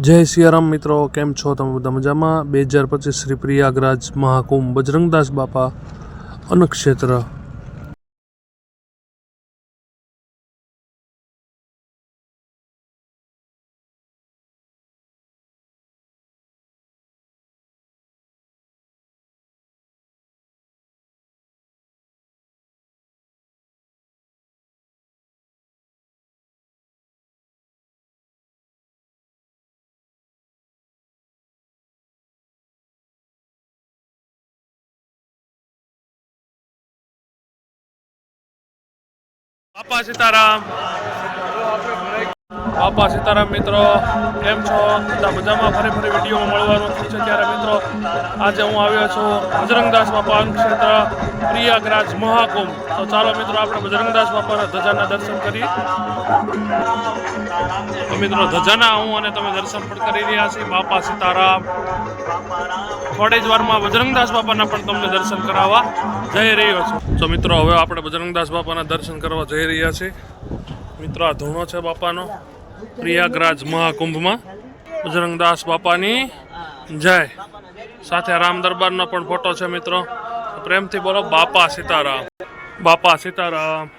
જય સિયારામ મિત્રો, કેમ છો તમે બધા મજામાં? બે હજાર પચીસ શ્રી પ્રયાગરાજ મહાકુંભ, બજરંગદાસ બાપા અન્નક્ષેત્ર બાપા સીતારામ બાપા સીતારામ મિત્રો. કેમ છો? બધા મજામાં? ફરી ફરી વીડિયો મળવાનું થયું છે ત્યારે મિત્રો, આજે હું આવ્યો છું બજરંગદાસ બાપા ક્ષેત્ર, પ્રયાગરાજ મહાકુંભ. તો ચાલો મિત્રો, આપણે બજરંગદાસ બાપાના ધજાના દર્શન કરીએ તો મિત્રો, ધજાના હું અને તમે દર્શન પણ કરી રહ્યા છીએ. બાપા સીતારામ. થોડી જ વારમાં બજરંગદાસ બાપાના પણ તમને દર્શન કરાવવા જઈ રહ્યો છું. તો મિત્રો, હવે આપણે બજરંગદાસ બાપાના દર્શન કરવા જઈ રહ્યા છીએ. મિત્રો, આ ધૂણો છે બાપાનો. પ્રયાગરાજ મહાકુંભમાં. બજરંગદાસ બાપાની જય. સાથે રામ દરબારનો પણ ફોટો છે મિત્રો. પ્રેમથી બોલો બાપા સીતારામ. બાપા સીતારામ.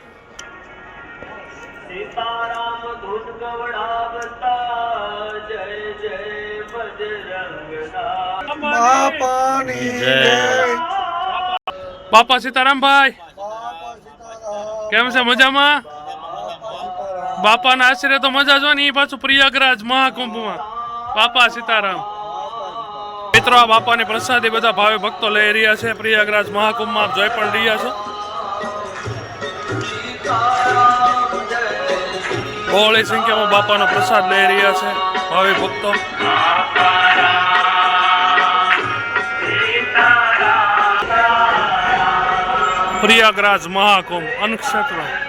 બાપા સીતારામ ભાઈ. કેમ છે મજામાં? બાપાના આશરે તો મજા જો ને એ પાછું પ્રયાગરાજ મહાકુંભમાં. બાપા સીતારામ. મિત્રો, આ બાપાની પ્રસાદી બધા ભાવે ભક્તો લઈ રહ્યા છે. પ્રયાગરાજ મહાકુંભમાં જોઈ પણ રહ્યા છો. બહોળી સંખ્યામાં બાપાનો પ્રસાદ લઈ રહ્યા છે ભાવે ભક્તો. પ્રયાગરાજ મહાકુંભ અન્નક્ષેત્ર.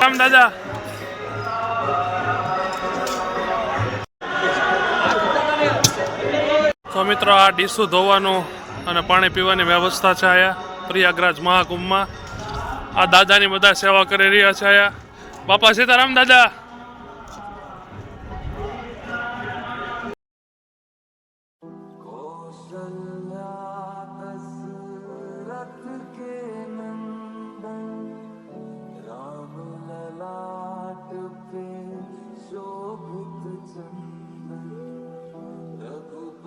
રામ દાદા. તો મિત્રો, આ ડીસું ધોવાનું અને પાણી પીવાની વ્યવસ્થા છે અહીંયા પ્રયાગરાજ મહાકુંભમાં. આ દાદાની બધા સેવા કરી રહ્યા છે અહીંયા બાપા સીતારામ દાદા. Thank.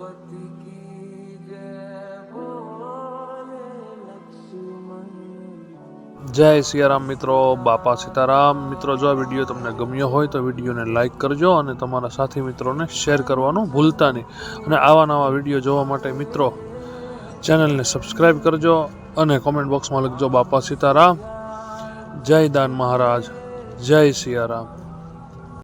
रघुपति की जय बोले लक्ष्मण જય સિયારામ મિત્રો બાપા સીતારામ મિત્રો જો આ વિડીયો તમને ગમ્યો હોય તો વિડીયોને લાઈક કરજો અને તમારા સાથી મિત્રોને શેર કરવાનું ભૂલતા નહીં અને આવા નવા વિડીયો જોવા માટે મિત્રો ચેનલને સબસ્ક્રાઈબ કરજો અને કોમેન્ટ બોક્સમાં લખજો બાપા સીતારામ જય દાન મહારાજ જય સિયારામ